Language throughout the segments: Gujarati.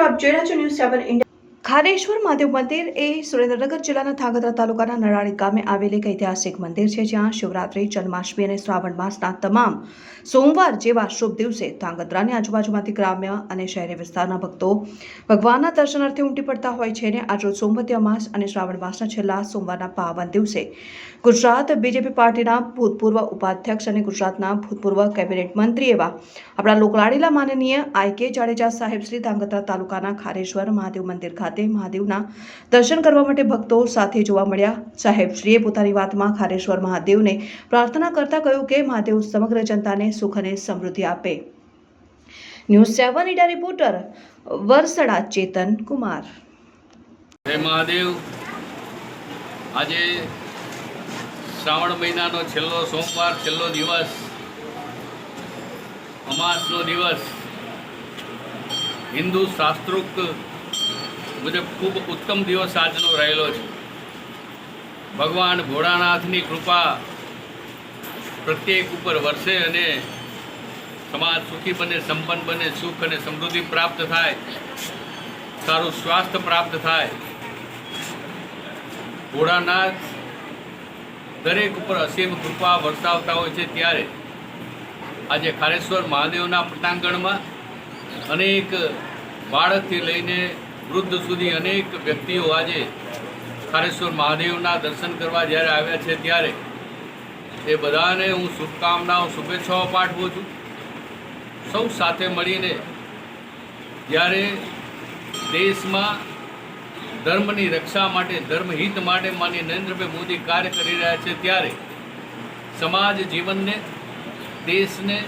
આપ જોઈ રહ્યા છો news seven India Khareshwar Mahadev મંદિર એ સુરેન્દ્રનગર જિલ્લાના ધાંગધ્રા તાલુકાના નરાળી ગામે આવેલ એક ઐતિહાસિક મંદિર છે, જ્યાં શિવરાત્રી, જન્માષ્ટમી અને શ્રાવણ માસના તમામ સોમવાર જેવા શુભ દિવસે ધાંગધ્રાની આજુબાજુમાંથી ગ્રામ્ય અને શહેરી વિસ્તારના ભક્તો ભગવાનના દર્શનાર્થે ઉમટી પડતા હોય છે અને આજરોજ સોમવતી માસ અને શ્રાવણ માસના છેલ્લા સોમવારના પાવન દિવસે ગુજરાત બીજેપી પાર્ટીના ભૂતપૂર્વ ઉપાધ્યક્ષ અને ગુજરાતના ભૂતપૂર્વ કેબિનેટ મંત્રી એવા આપણા લોકલાડીલા માનનીય આઈ કે જાડેજા સાહેબ શ્રી ધાંગધ્રા તાલુકાના ખારેશ્વર મહાદેવ મંદિર ખાતે મહાદેવના દર્શન કરવા માટે ભક્તો સાથે જોવા મળ્યા. સાહેબશ્રીએ પોતાની વાતમાં ખારેશ્વર મહાદેવને પ્રાર્થના કરતા કહ્યું કે મહાદેવ સમગ્ર જનતાને સુખ અને સમૃદ્ધિ આપે. News seven India reporter Varsada Chetan Kumar. Mahadev. આજે શ્રાવણ મહિનાનો છેલ્લો સોમવાર, છેલ્લો દિવસ, અમાસનો દિવસ. હિન્દુ શાસ્ત્રોક્ત મુજબ ખૂબ ઉત્તમ દિવસ આજનો રહેલો છે. ભગવાન ભોળાનાથની કૃપા પ્રત્યેક ઉપર વરસે અને સમાજ સુખી બને, સંપન્ન બને, સુખ અને સમૃદ્ધિ પ્રાપ્ત થાય, સારું સ્વાસ્થ્ય પ્રાપ્ત થાય. ભોળાનાથ દરેક ઉપર અસીમ કૃપા વરસાવતા હોય છે ત્યારે આજે ખારેશ્વર મહાદેવના પ્રતાંગણમાં અનેક બાળકથી લઈને વૃદ્ધ સુધી અનેક વ્યક્તિઓ આજે ખારેશ્વર મહાદેવના દર્શન કરવા જ્યારે આવ્યા છે ત્યારે એ બધાને હું શુભકામનાઓ, શુભેચ્છાઓ પાઠવું છું. સૌ સાથે મળીને જ્યારે દેશમાં ધર્મની રક્ષા માટે, ધર્મહિત માટે માનીય નરેન્દ્રભાઈ મોદી કાર્ય કરી રહ્યા છે ત્યારે સમાજ જીવનને, દેશને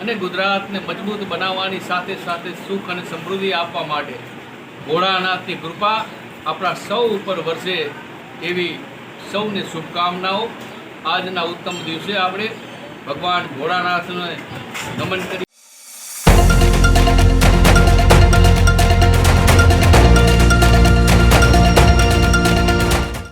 અને ગુજરાતને મજબૂત બનાવવાની સાથે સાથે સુખ અને સમૃદ્ધિ આપવા માટે ભોળાનાથની કૃપા આપણા સૌ ઉપર વરસે એવી સૌને શુભકામનાઓ. આજના ઉત્તમ દિવસે આપણે ભગવાન ભોળાનાથને નમન કરી